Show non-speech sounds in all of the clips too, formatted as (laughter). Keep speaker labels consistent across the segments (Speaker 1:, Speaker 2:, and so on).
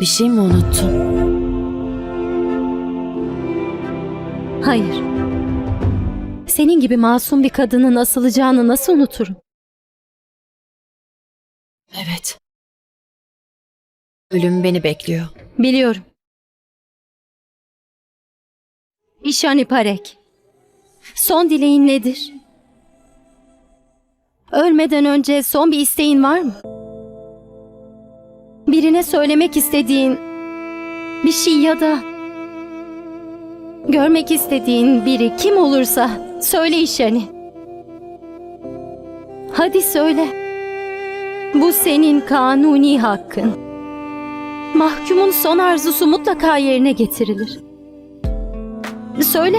Speaker 1: Bir şey mi unuttun?
Speaker 2: Hayır. Senin gibi masum bir kadının asılacağını nasıl unuturum?
Speaker 1: Evet. Ölüm beni bekliyor.
Speaker 2: Biliyorum. İşani Parek. Son dileğin nedir? Ölmeden önce son bir isteğin var mı? Birine söylemek istediğin bir şey ya da görmek istediğin biri kim olursa söyle İşani. Hadi söyle. Bu senin kanuni hakkın. Mahkumun son arzusu mutlaka yerine getirilir. Söyle.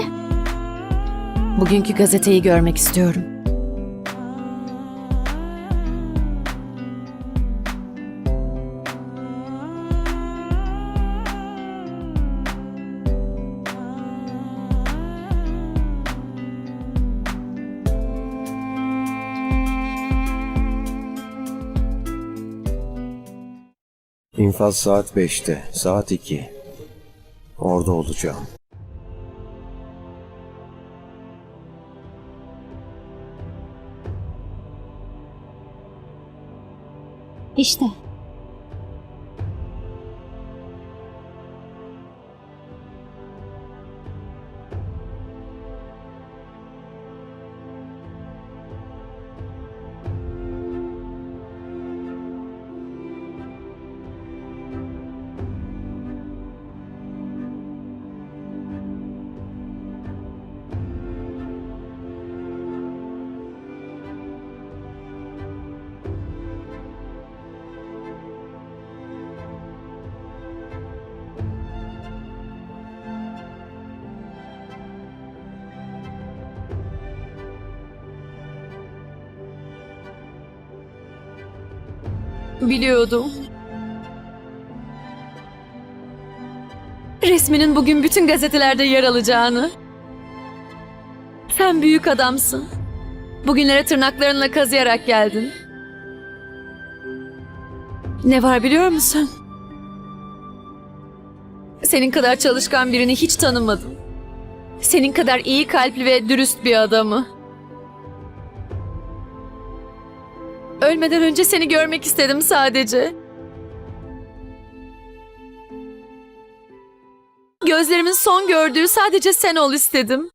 Speaker 1: Bugünkü gazeteyi görmek istiyorum.
Speaker 3: İnfaz saat 5'te, saat 2. Orada olacağım.
Speaker 2: İşte.
Speaker 4: Biliyordum. Resminin bugün bütün gazetelerde yer alacağını. Sen büyük adamsın. Bugünlere tırnaklarınla kazıyarak geldin. Ne var biliyor musun? Senin kadar çalışkan birini hiç tanımadım. Senin kadar iyi kalpli ve dürüst bir adamı. Ölmeden önce seni görmek istedim sadece. Gözlerimin son gördüğü sadece sen ol istedim.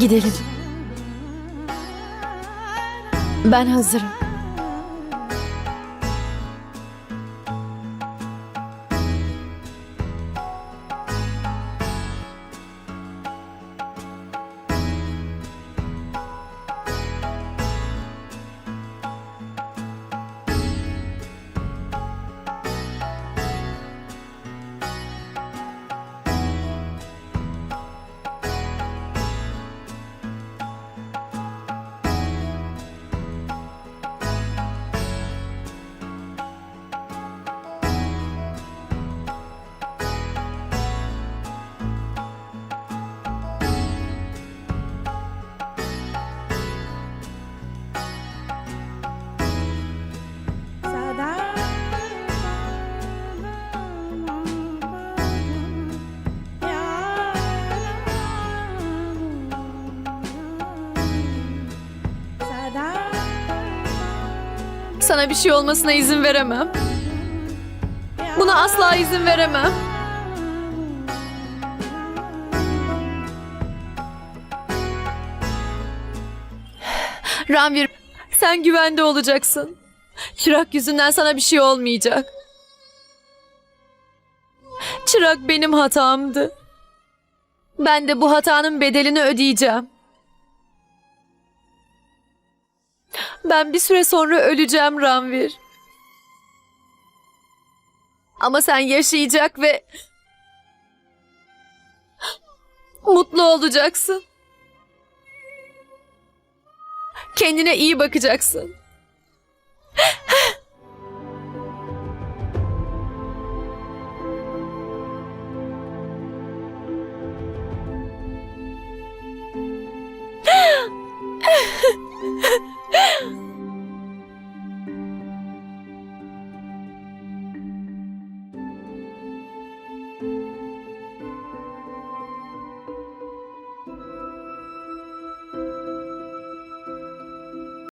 Speaker 1: Gidelim. Ben hazırım. Sana bir şey olmasına izin veremem. Buna asla izin veremem. Ranvir, sen güvende olacaksın. Çırak yüzünden sana bir şey olmayacak. Çırak benim hatamdı.
Speaker 4: Ben de bu hatanın bedelini ödeyeceğim. Ben bir süre sonra öleceğim Ranvir. Ama sen yaşayacak ve mutlu olacaksın. Kendine iyi bakacaksın. (laughs)